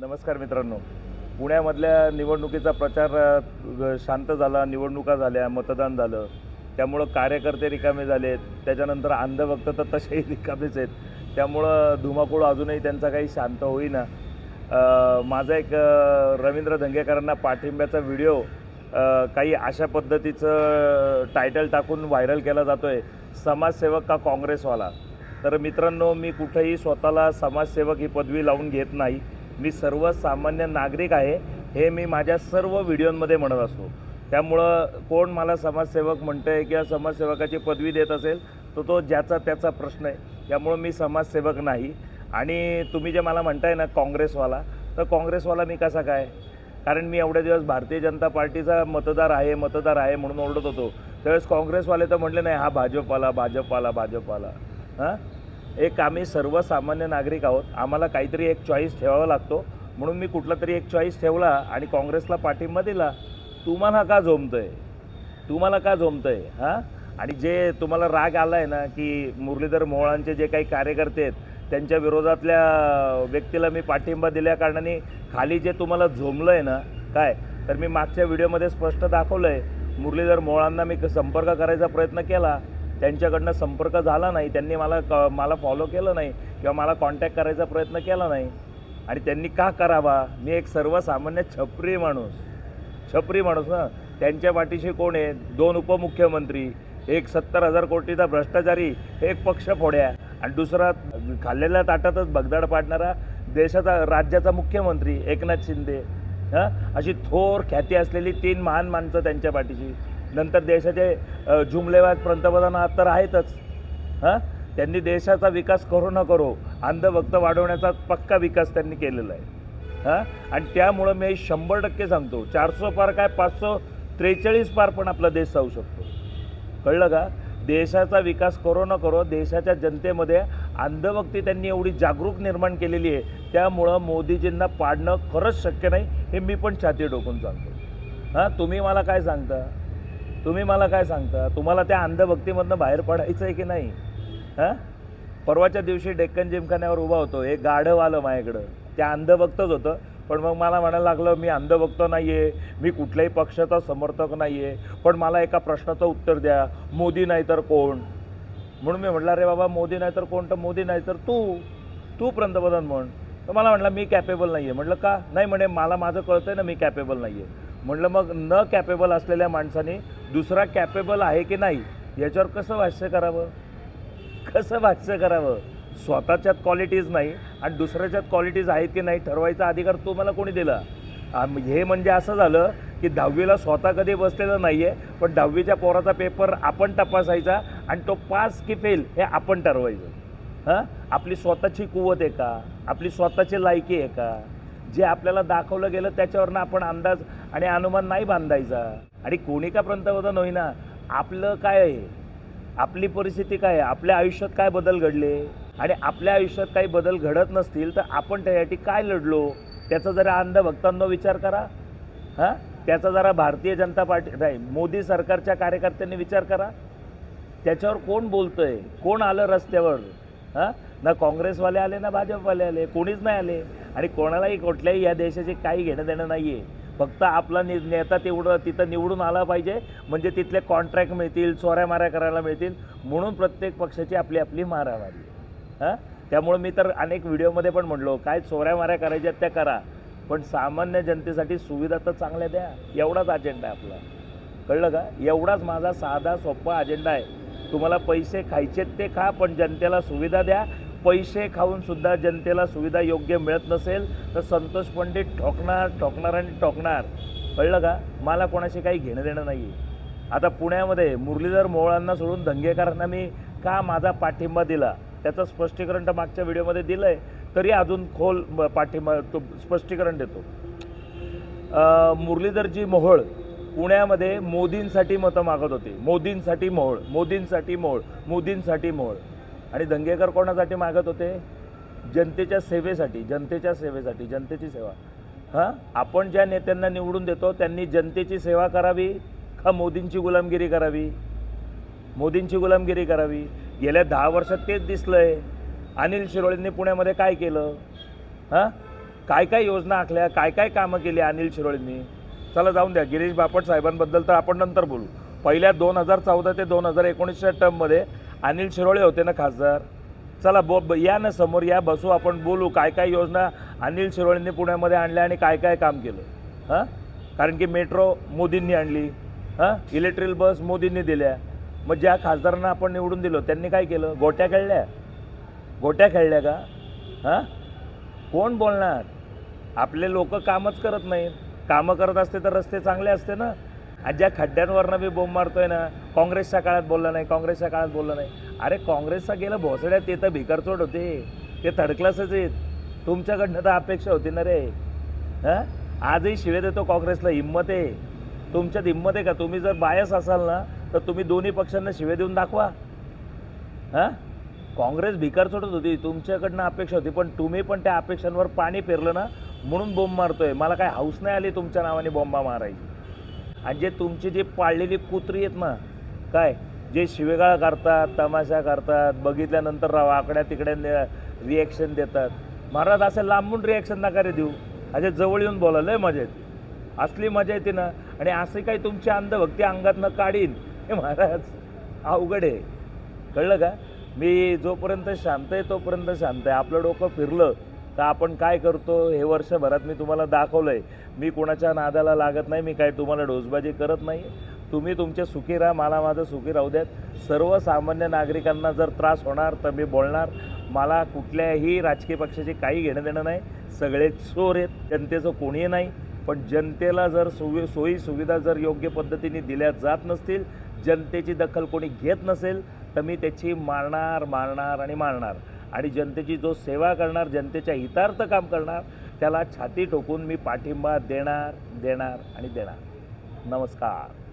नमस्कार मित्रांनो. पुण्यामधल्या निवडणुकीचा प्रचार शांत झाला निवडणुका झाल्या मतदान झालं. त्यामुळं कार्यकर्ते रिकामे झालेत. त्याच्यानंतर अंधभक्त तर तसेही रिकामेच आहेत. त्यामुळं धुमाकूळ अजूनही त्यांचा काही शांत होईना. माझा एक रवींद्र धंगेकरांना पाठिंब्याचा व्हिडिओ काही अशा पद्धतीचं टायटल टाकून व्हायरल केला जातो आहे समाजसेवक का काँग्रेसवाला? तर मित्रांनो मी कुठेही स्वतःला समाजसेवक ही पदवी लावून घेत नाही. मी सर्वसामान्य नागरिक आहे हे मी माझ्या सर्व व्हिडिओंमध्ये म्हणत असतो. त्यामुळं कोण मला समाजसेवक म्हणतं आहे किंवा समाजसेवकाची पदवी देत असेल तर तो ज्याचा त्याचा प्रश्न आहे. त्यामुळं मी समाजसेवक नाही. आणि तुम्ही जे मला म्हणताय ना काँग्रेसवाला तर काँग्रेसवाला मी कसा काय? कारण मी एवढे दिवस भारतीय जनता पार्टीचा मतदार आहे मतदार आहे म्हणून ओरडत होतो. त्यावेळेस काँग्रेसवाले तर म्हटले नाही हा भाजपवाला भाजपवाला भाजपवाला. हां? एक आम्ही सर्वसामान्य नागरिक आहोत. आम्हाला काहीतरी एक चॉईस ठेवावा लागतो. म्हणून मी कुठला तरी एक चॉईस ठेवला आणि काँग्रेसला पाठिंबा दिला. तुम्हाला का झोमतंय तुम्हाला का झोमतंय हां? आणि जे तुम्हाला राग आला आहे ना की मुरलीधर मोहळांचे जे काही कार्यकर्ते आहेत त्यांच्या विरोधातल्या व्यक्तीला मी पाठिंबा दिल्या कारणाने खाली जे तुम्हाला झोमलं आहे ना काय? तर मी मागच्या व्हिडिओमध्ये स्पष्ट दाखवलं आहे मुरलीधर मोहळांना मी संपर्क करायचा प्रयत्न केला. त्यांच्याकडनं संपर्क झाला नाही त्यांनी मला क मला फॉलो केलं नाही किंवा मला कॉन्टॅक्ट करायचा प्रयत्न केला नाही. आणि त्यांनी का करावा? मी एक सर्वसामान्य छपरी माणूस. छपरी माणूस ना? त्यांच्या पाठीशी कोण आहे? दोन उपमुख्यमंत्री एक सत्तर हजार कोटीचा भ्रष्टाचारी एक पक्ष फोड्या. आणि दुसरा खाल्लेल्या ताटातच भगदाड पाडणारा देशाचा राज्याचा मुख्यमंत्री एकनाथ शिंदे. हां? अशी थोर ख्याती असलेली तीन महान माणसं त्यांच्या पाठीशी. नंतर देशाचे अ, जुमलेबाज पंतप्रधान आज तर आहेतच. हां? त्यांनी देशाचा विकास करू न करो अंधभक्त वाढवण्याचा पक्का विकास त्यांनी केलेला आहे. हां? आणि त्यामुळं मी शंभर टक्के सांगतो चारसो पार काय पाचशे त्रेचाळीस पार पण आपला देश जाऊ शकतो. कळलं का? देशाचा विकास करो न करो देशाच्या जनतेमध्ये अंधभक्ती त्यांनी एवढी जागरूक निर्माण केलेली आहे. त्यामुळं मोदीजींना पाडणं खरंच शक्य नाही हे मी पण छाती डोकून सांगतो. हां? तुम्ही मला काय सांगता? तुम्ही मला काय सांगता? तुम्हाला त्या अंधभक्तीमधनं बाहेर पडायचं आहे की नाही? हां? परवाच्या दिवशी डेक्कन जिमखान्यावर उभा होतो. एक गाढव आलं माझ्याकडं. त्या अंधभक्तच होतं. पण मग मला म्हणायला लागलं मी अंधभक्त नाही आहे मी कुठल्याही पक्षाचा समर्थक नाही आहे पण मला एका प्रश्नाचं उत्तर द्या. मोदी नाही तर कोण? म्हणून मी म्हटलं अरे बाबा मोदी नाही तर कोण? तर मोदी नाही तर तू. तू पंतप्रधान म्हण. तर मला म्हटलं मी कॅपेबल नाही आहे म्हटलं का? नाही म्हणे मला माझं कळतं आहे ना मी कॅपेबल नाही आहे म्हटलं मग न कॅपेबल असलेल्या माणसाने दुसरा कॅपेबल आहे की नाही याच्यावर कसं भाष्य करावं? कसं भाष्य करावं? स्वतःच्यात क्वालिटीज नाही आणि दुसऱ्याच्यात क्वालिटीज आहेत की नाही ठरवायचा अधिकार तो मला कोणी दिला? हे म्हणजे असं झालं की दहावीला स्वतः कधी बसलेलं नाही आहे पण दहावीच्या पोराचा पेपर आपण तपासायचा आणि तो पास की फेल हे आपण ठरवायचं. हां? आपली स्वतःची कुवत आहे का? आपली स्वतःची लायकी आहे का? जे आपल्याला दाखवलं गेलं त्याच्यावरनं आपण अंदाज आणि अनुमान नाही बांधायचा. आणि कोणी का पंतप्रधान होईना? आपलं काय आहे? आपली परिस्थिती काय आहे? आपल्या आयुष्यात काय बदल घडले? आणि आपल्या आयुष्यात काही बदल घडत नसतील तर आपण त्यासाठी काय लढलो? त्याचा जरा अंधभक्तांनो विचार करा. हां? त्याचा जरा भारतीय जनता पार्टी नाही मोदी सरकारच्या कार्यकर्त्यांनी विचार करा. त्याच्यावर कोण बोलतंय? कोण आलं रस्त्यावर? हां? ना काँग्रेसवाले आले ना भाजपवाले आले कोणीच नाही आले. आणि कोणालाही कुठल्याही या देशाचे काही घेणं देणं नाही आहे फक्त आपला नि नेता तेवढं तिथं निवडून आला पाहिजे. म्हणजे तिथले कॉन्ट्रॅक्ट मिळतील चोऱ्या माऱ्या करायला मिळतील. म्हणून प्रत्येक पक्षाची आपली आपली मारामारी हां? त्यामुळं मी तर अनेक व्हिडिओमध्ये पण म्हणलो काय चोऱ्या माऱ्या करायच्या त्या करा. पण सामान्य जनतेसाठी सुविधा तर चांगल्या द्या. एवढाच अजेंडा आहे आपला. कळलं का? एवढाच माझा साधा सोपा अजेंडा आहे. तुम्हाला पैसे खायचेत ते खा पण जनतेला सुविधा द्या. पैसे खाऊनसुद्धा जनतेला सुविधा योग्य मिळत नसेल तर संतोष पंडित ठोकणार ठोकणार आणि टोकणार कळलं का? मला कोणाशी काही घेणं देणं नाही आहे आता पुण्यामध्ये मुरलीधर मोहळांना सोडून धंगेकारांना मी का माझा पाठिंबा दिला? त्याचं स्पष्टीकरण तर मागच्या व्हिडिओमध्ये दिलं आहे तरी अजून खोल पाठिंबा तो स्पष्टीकरण देतो. मुरलीधरजी मोहोळ पुण्यामध्ये मोदींसाठी मतं मागत होते. मोदींसाठी मोहोळ मोदींसाठी मोहोळ मोदींसाठी मोहोळ. आणि दंगेकर कोणासाठी मागत होते? जनतेच्या सेवेसाठी जनतेच्या सेवेसाठी जनतेची सेवा. हां? आपण ज्या नेत्यांना निवडून देतो त्यांनी जनतेची सेवा करावी का मोदींची गुलामगिरी करावी? मोदींची गुलामगिरी करावी? गेल्या दहा वर्षात तेच दिसलं आहे अनिल शिरोळेंनी पुण्यामध्ये काय केलं? हां? काय काय योजना आखल्या? काय काय कामं केली अनिल शिरोळेंनी? चला जाऊन द्या. गिरीश बापट साहेबांबद्दल तर आपण नंतर बोलू. पहिल्या दोन हजार चौदा ते दोन हजार एकोणीसच्या टर्ममध्ये अनिल शिरोळे होते ना खासदार. चला बो ब- या ना समोर या बसू आपण बोलू काय काय योजना अनिल शिरोळेंनी पुण्यामध्ये आणल्या आणि काय काय काम केलं? हां? कारण की मेट्रो मोदींनी आणली. हां? इलेक्ट्रिक बस मोदींनी दिल्या. मग ज्या खासदारांना आपण निवडून दिलो त्यांनी काय केलं? गोट्या खेळल्या. गोट्या खेळल्या का? हां? कोण बोलणार? आपले लोक कामच करत नाहीत. कामं करत असते तर रस्ते चांगले असते ना. आज ज्या खड्ड्यांवरनं मी बोंब मारतोय ना काँग्रेसच्या काळात बोलला नाही काँग्रेसच्या काळात बोलला नाही. अरे काँग्रेसचा गेलं भोसड्यात ते तर भिकारचोट होते. ते थर्ड क्लासच आहेत. तुमच्याकडनं तर अपेक्षा होती ना रे. हां? आजही शिवे देतो काँग्रेसला हिंमत आहे. तुमच्यात हिंमत आहे का? तुम्ही जर बायस असाल ना तर तुम्ही दोन्ही पक्षांना शिवे देऊन दाखवा. हां? काँग्रेस भिकार सोडत होती तुमच्याकडनं अपेक्षा होती पण तुम्ही पण त्या अपेक्षांवर पाणी पेरलं ना म्हणून बोंब मारतोय. मला काय हाऊस नाही आली तुमच्या नावाने बॉम्बा मारायची. आणि जे तुमची जी पाळलेली कुत्री आहेत ना काय? जे शिवेगाळ करतात तमाशा करतात बघितल्यानंतर राव आकड्या तिकडे रिॲक्शन देतात. महाराज असं लांबून रिॲक्शन नका रे देऊ. असे जवळ येऊन बोला लय मजा येते. असली मजा येते ना आणि असे काही तुमची अंधभक्ती अंगातनं काढीन. हे महाराज अवघड आहे. कळलं का? मी जोपर्यंत शांत आहे तोपर्यंत शांत आहे. आपलं डोकं फिरलं. तर आपण काय करतो हे वर्षभरात मी तुम्हाला दाखवलं आहे मी कोणाच्या नादाला लागत नाही मी काय तुम्हाला डोसबाजी करत नाही. तुम्ही तुमचे सुखी राहा मला माझं सुखी राहू द्यात. सर्वसामान्य नागरिकांना जर त्रास होणार तर मी बोलणार. मला कुठल्याही राजकीय पक्षाची काही घेणं देणं नाही. सगळे चोर आहेत जनतेचं कोणीही नाही. पण जनतेला जर सोयी सोयी सुविधा जर योग्य पद्धतीने दिल्या जात नसतील जनतेची दखल कोणी घेत नसेल तर मी त्याची मारणार मारणार आणि मारणार. आणि जनतेची जो सेवा करणार जनतेच्या हितार्थ काम करणार त्याला छाती ठोकून मी पाठिंबा देणार देणार आणि देणार. नमस्कार.